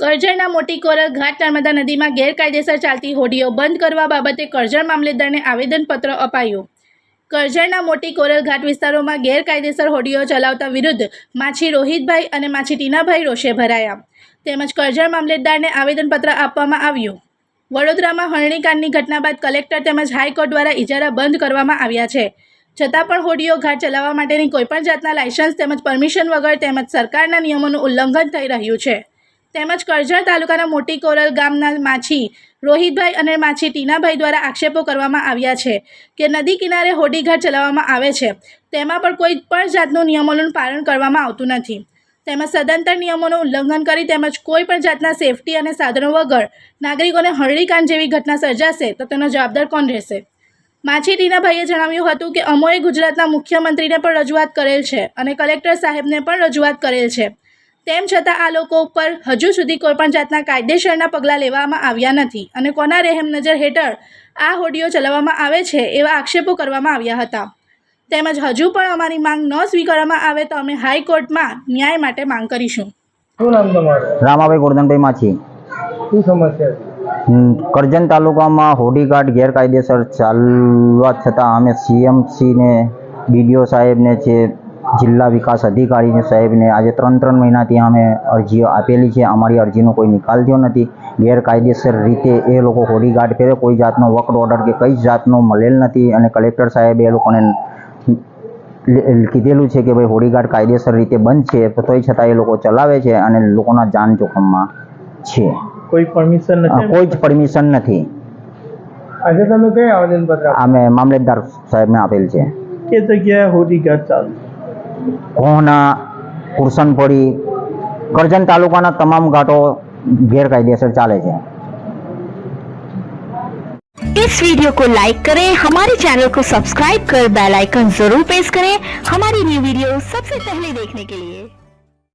કરજણના મોટી કોરલ ઘાટ નર્મદા નદીમાં ગેરકાયદેસર ચાલતી હોડીઓ બંધ કરવા બાબતે કરજણ મામલેદારને આવેદનપત્ર અપાયું. કરજણના મોટી કોરલ ઘાટ વિસ્તારોમાં ગેરકાયદેસર હોડીઓ ચલાવતા વિરુદ્ધ માછી રોહિતભાઈ અને માછી ટીનાભાઈ રોષે ભરાયા. તેમજ કરજણ મામલેદારને આવેદનપત્ર આપવામાં આવ્યું. વડોદરામાં હરણીકાંડની ઘટના બાદ કલેક્ટર તેમજ હાઈકોર્ટ દ્વારા ઇજારા બંધ કરવામાં આવ્યા છે. છતાં પણ હોડીઓ ઘાટ ચલાવવા માટેની કોઈપણ જાતના લાયસન્સ તેમજ પરમિશન વગર તેમજ સરકારના નિયમોનું ઉલ્લંઘન થઈ રહ્યું છે. તેમજ કરજણ તાલુકાના મોટી કોરલ ગામના માછી રોહિતભાઈ અને માછી ટીનાભાઈ દ્વારા આક્ષેપો કરવામાં આવ્યા છે કે નદી કિનારે હોડી ઘાટ ચલાવવામાં આવે છે. તેમાં પણ કોઈ પણ જાતનું નિયમોનું પાલન કરવામાં આવતું નથી. તેમજ સદંતર નિયમોનું ઉલ્લંઘન કરી તેમજ કોઈ પણ જાતના સેફટી અને સાધનો વગર નાગરિકોને હરણીકાંડ જેવી ઘટના સર્જાશે તો તેનો જવાબદાર કોણ રહેશે? માછી ટીનાભાઈએ જણાવ્યું હતું કે અમોએ ગુજરાતના મુખ્યમંત્રીને પણ રજૂઆત કરેલ છે અને કલેક્ટર સાહેબને પણ રજૂઆત કરેલ છે. તેમ છતાં આ લોકો ઉપર હજુ સુધી કોઈપણ જાતના કાયદેસરના પગલાં લેવામાં આવ્યા નથી અને કોના રહેમ નજર હેઠળ આ હોડીઓ ચલાવવામાં આવે છે એવા આક્ષેપો કરવામાં આવ્યા હતા. તેમજ હજુ પણ અમારી માંગ ન સ્વીકારવામાં આવે તો અમે હાઈકોર્ટમાં ન્યાય માટે માંગ કરીશું. શું નામ તમારું? રામાભાઈ ગોરધનભાઈ માછી શું સમસ્યા કરજણ તાલુકામાં હોડીગાર્ડ ગેરકાયદેસર ચાલવા છતાં અમે સીએમસીને બીડીઓ સાહેબને છે જિલ્લા વિકાસ અધિકારીને સાહેબને આજે ત્રણ ત્રણ મહિનાથી અમે અરજીઓ આપેલી છે. અમારી અરજીનો કોઈ નિકાલ થયો નથી. ગેરકાયદેસર રીતે એ લોકો હોડીગાર્ડ કરે. કોઈ જાતનો વર્ક ઓર્ડર કે કઈ જાતનો મળેલ નથી અને કલેક્ટર સાહેબે એ લોકોને કીધેલું છે કે ભાઈ હોડીગાર્ડ કાયદેસર રીતે બંધ છે. તોય છતાં એ લોકો ચલાવે છે અને લોકોના જાન જોખમમાં છે. કોઈ પરમિશન નથી કોઈ જ પરમિશન નથી. આજે તમે અમે મામલતદાર સાહેબને આપેલ છે. કે જગ્યાએ હોડીગાર્ડ ચાલુ? કોહના કુરસનપડી કરજણ તાલુકાના તમામ ઘાટો ગેરકાયદેસર ચાલે છે इस वीडियो को लाइक करें हमारे चैनल को सब्सक्राइब कर बेल आइकन जरूर प्रेस करें हमारी न्यू वीडियो सबसे पहले देखने के लिए